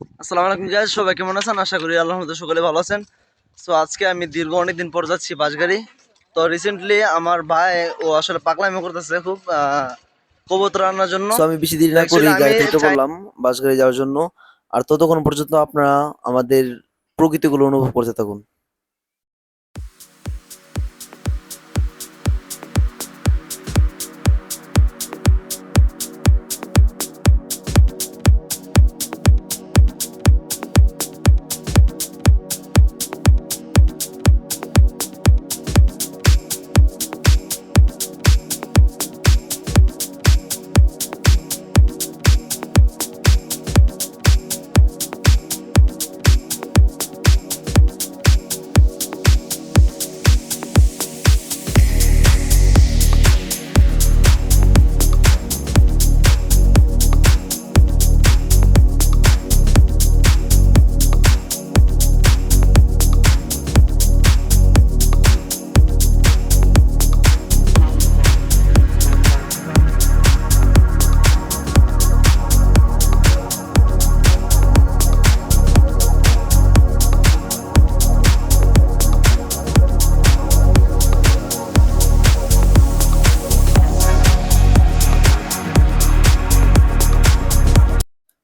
আসসালামু আলাইকুম গাইজ সবাই কেমন আছেন? আশা করি আল্লাহ সকলে ভালো আছেন। সো আজকে আমি দীর্ঘ অনেক দিন পর যাচ্ছি বাসগাড়ি তো রিসেন্টলি আমার ভাই ও আসলে পাগলামি করতেছে খুব আহ, কবুতর আনার জন্য। আমি বেশি দেরি না করে গাড়িতে উঠে পড়লাম বাসগাড়ি বললাম বাস গাড়ি যাওয়ার জন্য। আর ততক্ষণ পর্যন্ত আপনারা আমাদের প্রকৃতিগুলো অনুভব করতে থাকুন।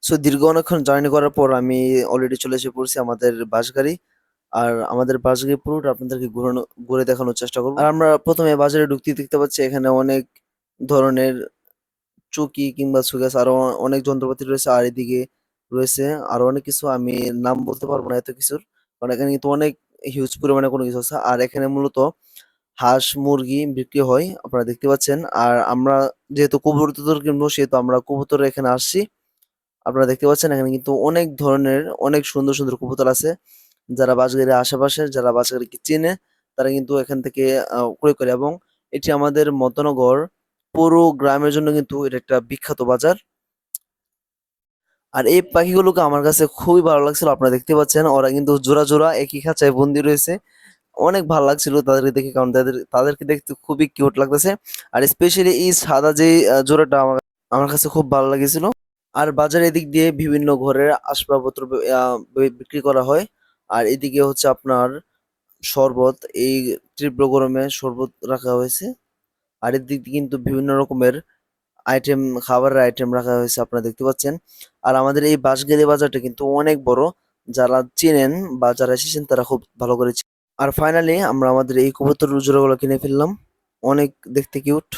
সো দীর্ঘ অনেকক্ষণ জার্নি করার পর আমি অলরেডি চলে এসে পড়ছি আমাদের বাস গাড়ি আর আমাদের বাস গাড়ি পুরোটা আপনাদেরকে ঘুরানো, ঘুরে দেখানোর চেষ্টা করব। আর আমরা প্রথমে বাজারে ঢুকতে দেখতে পাচ্ছি এখানে অনেক ধরনের চুকি কিংবা সুগাস আরও অনেক যন্ত্রপাতি রয়েছে। আর এদিকে রয়েছে আরও অনেক কিছু, আমি নাম বলতে পারব না এত কিছুর। কারণ এখানে কিন্তু অনেক হিউজ পরিমাণে কোনো কিছু আছে। আর এখানে মূলত হাঁস মুরগি বিক্রি হয়, আপনারা দেখতে পাচ্ছেন। আর আমরা যেহেতু কবুতর কিনবো, সেহেতু আমরা কবুতর এখানে আসছি। আপনারা দেখতে পাচ্ছেন, এখানে কিন্তু অনেক ধরনের, অনেক সুন্দর সুন্দর কবুতর আছে। যারা বাসগাড়ির আশেপাশে, যারা বাসগাড়িকে চেনে, তারা কিন্তু এখান থেকে ক্রয় করে এবং এটি আমাদের মতনগর পুরো গ্রামের জন্য কিন্তু এটা একটা বিখ্যাত বাজার। আর এই পাখিগুলোকে আমার কাছে খুবই ভালো লাগছিল, আপনারা দেখতে পাচ্ছেন, ওরা কিন্তু জোড়া জোড়া, একই খাঁচায় বন্দি রয়েছে। অনেক ভালো লাগছিল তাদেরকে দেখে, কারণ তাদের, তাদেরকে দেখতে খুবই কিউট লাগতেছে। আর স্পেশালি এই সাদা যে জোড়াটা আমার আমার কাছে খুব ভালো লাগেছিল। আর বাজারে এদিক দিয়ে বিভিন্ন ঘরের আসবাবপত্র বিক্রি করা হয়। আর এদিকে হচ্ছে আপনার শরবত, এই তীব্র গরমে শরবত রাখা হয়েছে। আর এদিক দিয়ে কিন্তু বিভিন্ন রকমের আইটেম খাবারের আইটেম রাখা হয়েছে আপনারা দেখতে পাচ্ছেন। আর আমাদের এই বাঁশগাড়ি বাজারটা কিন্তু অনেক বড়। যারা চেনেন বা যারা এসেছেন তারা খুব ভালো করে আর ফাইনালি আমরা আমাদের এই কবুতর জোড়াগুলো কিনে ফেললাম। অনেক দেখতে কিউট